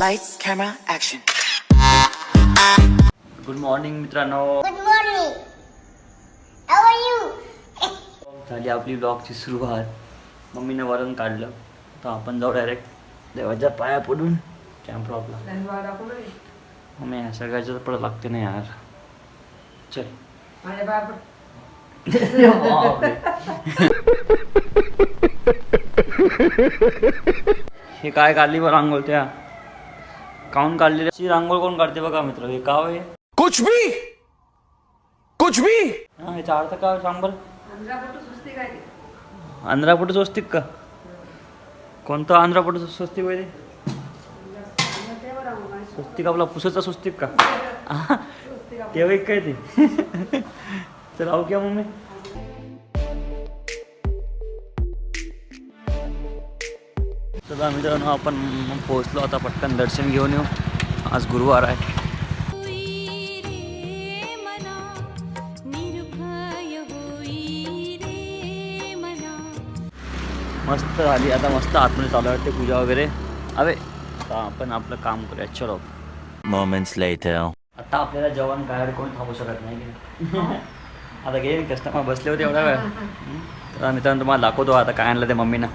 Lights, camera, action. Good morning मित्रांनो Good morning. How are you? झाली आपली ब्लॉगची सुरुवात मम्मीने वरण काढलं तर आपण जाऊ डायरेक्ट देवाच्या पाया पडून कॅम्प आपला मम्मी ह्या सगळ्याचं पडत लागते ना यार चल. हे काय काढली बरं रांगोळ त्या काऊन काढली अशी रांगोळ कोण काढते बघा मित्र? हे काव आहे कुछ भी? कुछ भी? हा याचा अर्थ काय सांग बरं आंध्रापटू स्वस्तिक का? कोणतं आंध्रापटू स्वस्तिक पाहिजे स्वस्तिक आपला पुसाचा स्वस्तिक का? हा, तेव्हा एक काय ते? चल आऊ क्या मम्मी? चला मित्रांनो आपण मग पोहोचलो आता पटकन दर्शन घेऊन येऊ. आज गुरुवार आहे. मस्त झाली. आता मस्त आतमध्ये चालू वाटते पूजा वगैरे. अरे आता आपण आपलं काम करूया. चलो. Moments later. आता आपल्याला जेवण काय कोण थांबू शकत नाही. की? आता गेले कस्टमर बसले होते एवढा वेळ? तर मित्रांनो तुम्हाला दाखवतो आता काय आणलं ते मम्मीनं.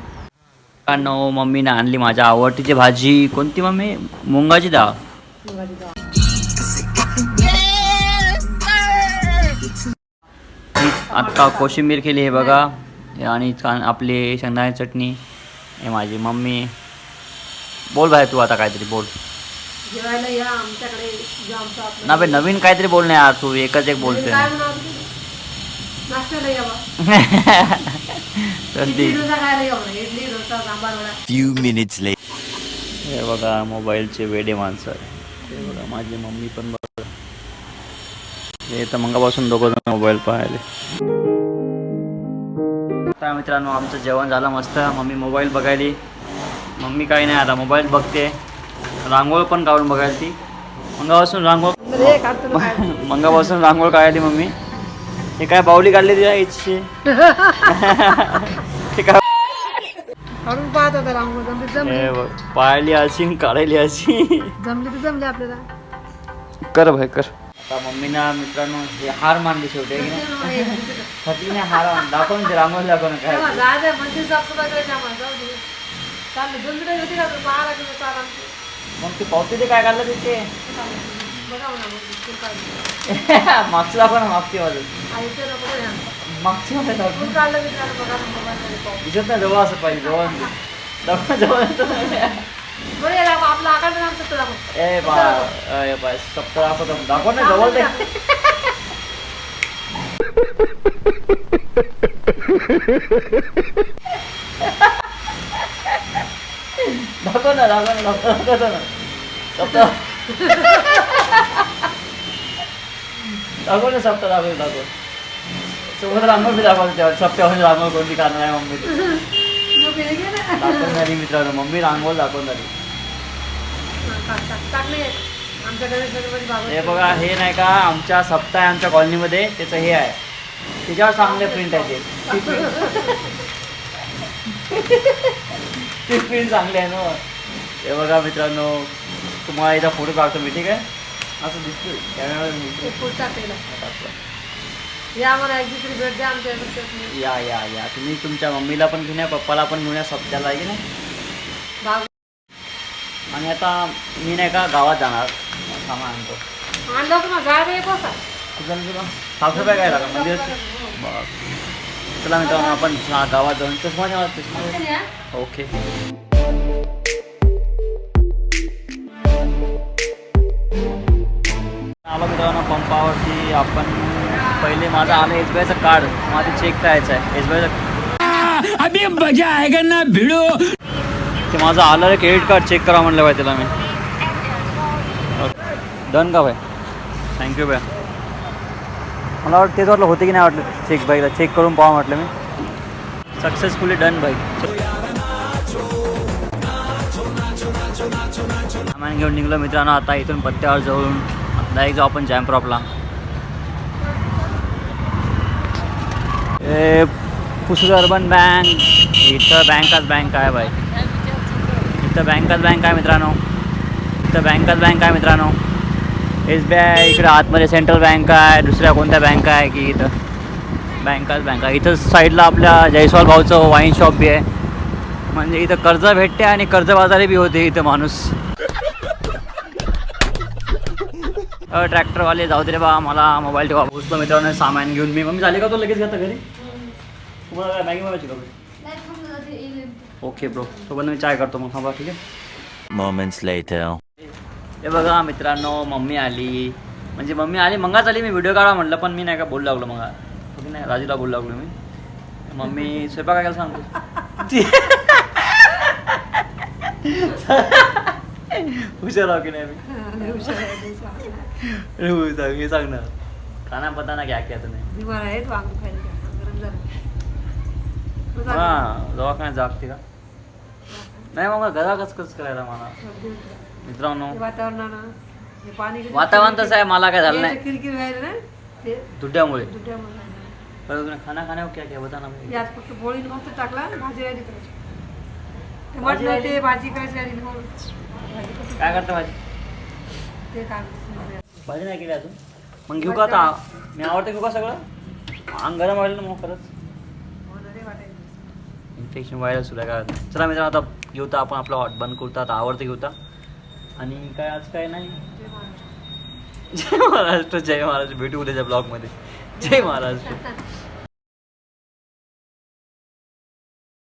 कारण मम्मीनं आणली माझ्या आवडतीची भाजी. कोणती मम्मी? मुंगाची डाळ. आत्ता कोशिंबीर केली हे बघा. आणि छान आपली शेंगदाण्याची चटणी. हे माझी मम्मी. बोल भाई तू आता काहीतरी बोल. ना बे नवीन काहीतरी बोल ना यार तू एकच एक बोलते few minutes later हे बघा मोबाईलचे वेडे माणसं हे बघा माझी मम्मी पण बघा. हे तर मंगापासून दोघं जण मोबाईल पाहिले. आता मित्रांनो आमचं जेवण झालं मस्त. Mummy mobile बघायली. मम्मी काही नाही आता मोबाईल बघते. रांगोळ पण काढून बघायला ती. मंगापासून रांगोळ मंगापासून रांगोळ काढली मम्मी. हे काय बावली काढली तुझ्या इच्छे हे काढून पाहत होता रांगोळी जमली जमली. हे बघ, पाळली अशी काढायली अशी. जमली तर जमली आपल्याला. कर भाई कर. आता मम्मीना मित्रांनो हे हार मानली शेवटी आहे की नाही? थकली नाही हार आणली. दाखव ते रांगोळी दाखव ना काय. तेव्हा जायचं आहे, मंदिर साफसफाई करायची आम्हाला जाऊ दे. चाललं दोन मिनिटं होती का पाहा लागेल चाल आमची मग ते पावती ते काय काढलं तिथे बघावं ना मग तू मागचं दाखव ना मागची बाजू नको. मागची मध्ये दाखव कोण काढलं मित्रांनो बघा ना मोबाईलमध्ये पाहू दिसत नाही जवळ असं पाहिजे जवळ दाखव जवळ बरं याला आपलं आकाश नाम सत्य दाखव ए बा ए बा सप्त दाखव दाखव ना जवळ ते दाखव ना दाखव ना दाखव दाखव ना सप्त दाखव ना सप्त दाखव दाखव सोबत रांगोळ बी दाखवतो तेव्हा सप्त्यावर रांगोळ कोणती काढणार आहे मम्मी झाली मित्रांनो मम्मी रांगोळ दाखवून झाली हा, बघा हे नाही का आमच्या सप्ताह आहे आमच्या कॉलनीमध्ये त्याचं हे आहे त्याच्यावर चांगले प्रिंट आहे ते प्रिंट चांगली आहे ना हे बघा मित्रांनो तुम्हाला इथं फोटो काढतो मी ठीक आहे असं दिसतं कॅमेरा या आम्हाला एक दुसरी भेट द्या आमच्या या या या. तुम्ही तुमच्या मम्मीला पण घेऊन या पप्पाला पण घेऊन या सप्त्याला आहे की नाही? भाग आणि आता मी नाही का गावात जाणार. सामान आणतो. आणलं होतं कुठं तुला साफसफाई काय बरं. चला मित्रांनो आपण हा गावात जाऊन चष्मा घ्यावा चष्मा. ओके. आलो मित्रांनो पंपावरती आपण पहिले माझं आलं एस बी आयचं कार्ड माझं चेक करायचं आहे एस बी आयचं अभी मजा आएगा ना भिड़ो। ते माझं आलं क्रेडिट कार्ड चेक करा म्हणलं भाई त्याला मी. डन का भाई थँक्यू भाई मला वाटतं तेच वाटलं होते की नाही वाटलं चेक बाईला चेक करून पाहा म्हटलं मी. सक्सेसफुली डन बाई. सामान घेऊन निघलो मित्रांनो आता इथून पत्त्यावर जाऊन डायरेक्ट जाऊ आपण जॅम्प्रॉपला ए पुसद अर्बन बँक इथं बँकाच बँक आहे बाई इथं बँकाच बँक आहे मित्रांनो. इथं बँकच बँक आहे मित्रांनो. एस बी आय इकडे आतमध्ये सेंट्रल बँक आहे दुसऱ्या कोणत्या बँक आहे की इथं? बँकच बँक आहे. इथं साईडला आपल्या जयस्वाल भाऊचं वाईन शॉप बी आहे. म्हणजे इथं कर्ज भेटते आणि कर्जबाजारी बी होते इथं माणूस. ट्रॅक्टरवाले जाऊ दे रे बा मला मोबाईल ठेवा. पोचलो मित्रांनो सामान घेऊन मी मम्मी झाली का तो लगेच घेता घरी? तुम्हाला मॅगी मागायची का ओके ब्रो सोबत मी चाय करतो मग थांबा ठीक आहे? Moments later. हे बघा मित्रांनो मम्मी आली. म्हणजे मम्मी आली मंगाच आली मी व्हिडिओ काढा म्हटलं पण मी नाही का बोलू लागलो मग. ओके नाही राजूला बोलू लागलो मी. मम्मी स्वयंपाक काय सांगतो? हुशार आहो की नाही मी? हो, सांग हे सांग ना खाना पता ना क्या क्या तुम्ही बिमार आहेत वांग खायला गरम झालं. तू जा. हा दवाखान्यात जागते का? नाही मग घरा करायला मला. मित्रांनो. वातावरणानं हे पाणी किती- वातावरण तसं आहे मला काय झालं नाही जे किरकिर व्हायला ना ते दुड्यामुळे झालं. तुम्ही खाना खाने क्या क्या बता ना मुझे. यात फक्त पोळीने मस्त टाकला भाजी राहिली करायची. ते भाजी म्हटलं राहिली? ते भाजी करायची राहिली म्हणून. भाजी कसं- काय करता भाजी? ते भाजी नाही केली अजून? मग घेऊ का आता? मी आवडतं घेऊ का सगळं? अंग गरम व्हायला ना मग खरंच इन्फेक्शन व्हायला सुद्धा काय चला मित्रांनो आता घेऊता आपण आपला हॉट बंद करतो आता आवडतं घेऊता आणि काय आज काय नाही. जय महाराष्ट्र. जय महाराष्ट्र. भेटू उद्याच्या ब्लॉगमध्ये जय महाराष्ट्र.